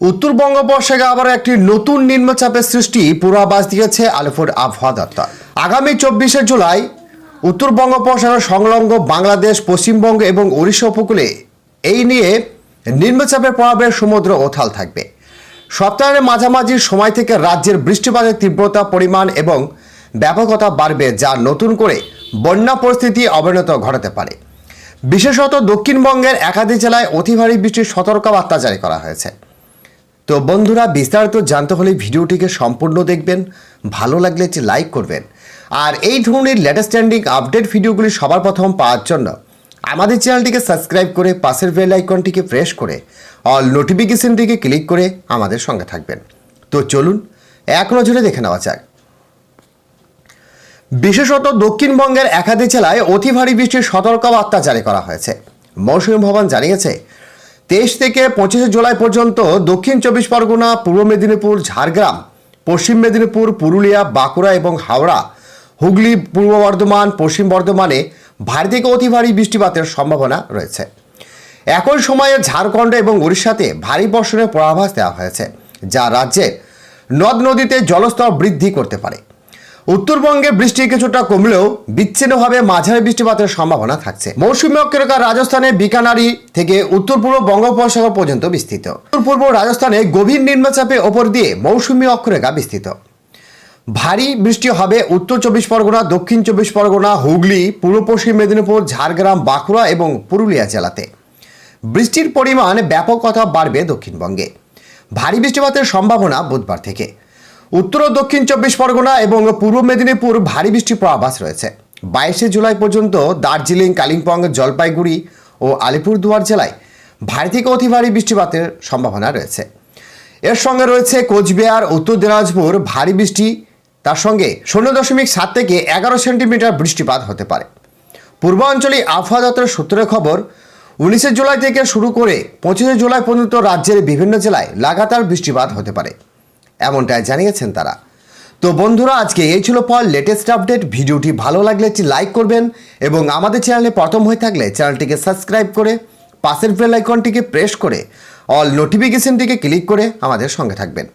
উত্তর বঙ্গোপসাগরে আবার একটি নতুন নিম্নচাপের সৃষ্টি পূর্বাভাস দিয়েছে আলিপুর আবহাওয়া দপ্তর। আগামী চব্বিশে জুলাই উত্তর বঙ্গোপসাগর সংলগ্ন বাংলাদেশ, পশ্চিমবঙ্গ এবং উড়িষ্যা উপকূলে এই নিয়ে নিম্নচাপের প্রভাবে সমুদ্র ওথাল থাকবে। সপ্তাহের মাঝামাঝি সময় থেকে রাজ্যের বৃষ্টিপাতের তীব্রতা, পরিমাণ এবং ব্যাপকতা বাড়বে যা নতুন করে বন্যা পরিস্থিতি অবনত ঘটাতে পারে। বিশেষত দক্ষিণবঙ্গের একাধিক জেলায় অতি ভারী বৃষ্টির সতর্কবার্তা জারি করা হয়েছে। তো বন্ধুরা, বিস্তারিত জানতে হলে ভিডিওটিকে সম্পূর্ণ দেখবেন, ভালো লাগলে একটি লাইক করবেন। আর এই ধরনের লেটেস্ট স্ট্যান্ডিং আপডেট ভিডিওগুলি সবার প্রথম পাওয়ার জন্য আমাদের চ্যানেলটিকে সাবস্ক্রাইব করে পাশের বেল আইকনটিকে প্রেস করে অল নোটিফিকেশনটিকে ক্লিক করে আমাদের সঙ্গে থাকবেন। তো চলুন, এক নজরে দেখে নেওয়া যাক। বিশেষত দক্ষিণবঙ্গের একাধিক জেলায় অতি ভারী বৃষ্টির সতর্কবার্তা জারি করা হয়েছে। মৌসুমী ভবন জানিয়েছে তেইশ থেকে পঁচিশে জুলাই পর্যন্ত দক্ষিণ চব্বিশ পরগনা, পূর্ব মেদিনীপুর, ঝাড়গ্রাম, পশ্চিম মেদিনীপুর, পুরুলিয়া, বাঁকুড়া এবং হাওড়া, হুগলি, পূর্ব বর্ধমান, পশ্চিম বর্ধমানে ভারী থেকে অতি ভারী বৃষ্টিপাতের সম্ভাবনা রয়েছে। একই সময়ে ঝাড়খণ্ড এবং উড়িষ্যাতে ভারী বর্ষণের পূর্বাভাস দেওয়া হয়েছে, যা রাজ্যের নদ নদীতে জলস্তর বৃদ্ধি করতে পারে। উত্তরবঙ্গে বৃষ্টি কিছুটা কমলেও বিচ্ছিন্নভাবে মাঝারি বৃষ্টিপাতের সম্ভাবনা থাকছে। মৌসুমী অক্ষরেখা রাজস্থানে বিকানারি থেকে উত্তর পূর্ব বঙ্গোপসাগর পর্যন্ত বিস্তৃত। উত্তর পূর্ব রাজস্থানে গভীর নিম্নচাপের ওপর দিয়ে মৌসুমী অক্ষরেখা বিস্তৃত। ভারী বৃষ্টি হবে উত্তর চব্বিশ পরগনা, দক্ষিণ চব্বিশ পরগনা, হুগলি, পূর্ব পশ্চিম মেদিনীপুর, ঝাড়গ্রাম, বাঁকুড়া এবং পুরুলিয়া জেলাতে। বৃষ্টির পরিমাণ ব্যাপকতা বাড়বে দক্ষিণবঙ্গে। ভারী বৃষ্টিপাতের সম্ভাবনা বুধবার থেকে। উত্তর ও দক্ষিণ চব্বিশ পরগনা এবং পূর্ব মেদিনীপুর ভারী বৃষ্টির পূর্বাভাস রয়েছে। বাইশে জুলাই পর্যন্ত দার্জিলিং, কালিম্পং, জলপাইগুড়ি ও আলিপুরদুয়ার জেলায় ভারী থেকে অতি ভারী বৃষ্টিপাতের সম্ভাবনা রয়েছে। এর সঙ্গে রয়েছে কোচবিহার, উত্তর দিনাজপুর ভারী বৃষ্টি, তার সঙ্গে শূন্য দশমিক সাত থেকে এগারো সেন্টিমিটার বৃষ্টিপাত হতে পারে। পূর্বাঞ্চলীয় আবহাওয়া দপ্তরের সূত্রের খবর, উনিশে জুলাই থেকে শুরু করে পঁচিশে জুলাই পর্যন্ত রাজ্যের বিভিন্ন জেলায় লাগাতার বৃষ্টিপাত হতে পারে। এমনটাই জানিয়েছেন তারা। তো বন্ধুরা, আজকে এই ছিল পর লেটেস্ট আপডেট ভিডিওটি ভালো লাগলে একটি লাইক করবেন এবং আমাদের চ্যানেলে প্রথম হয়ে থাকলে চ্যানেলটিকে সাবস্ক্রাইব করে, পাশের বেল আইকনটিকে প্রেস করে অল নোটিফিকেশনটিকে ক্লিক করে আমাদের সঙ্গে থাকবেন।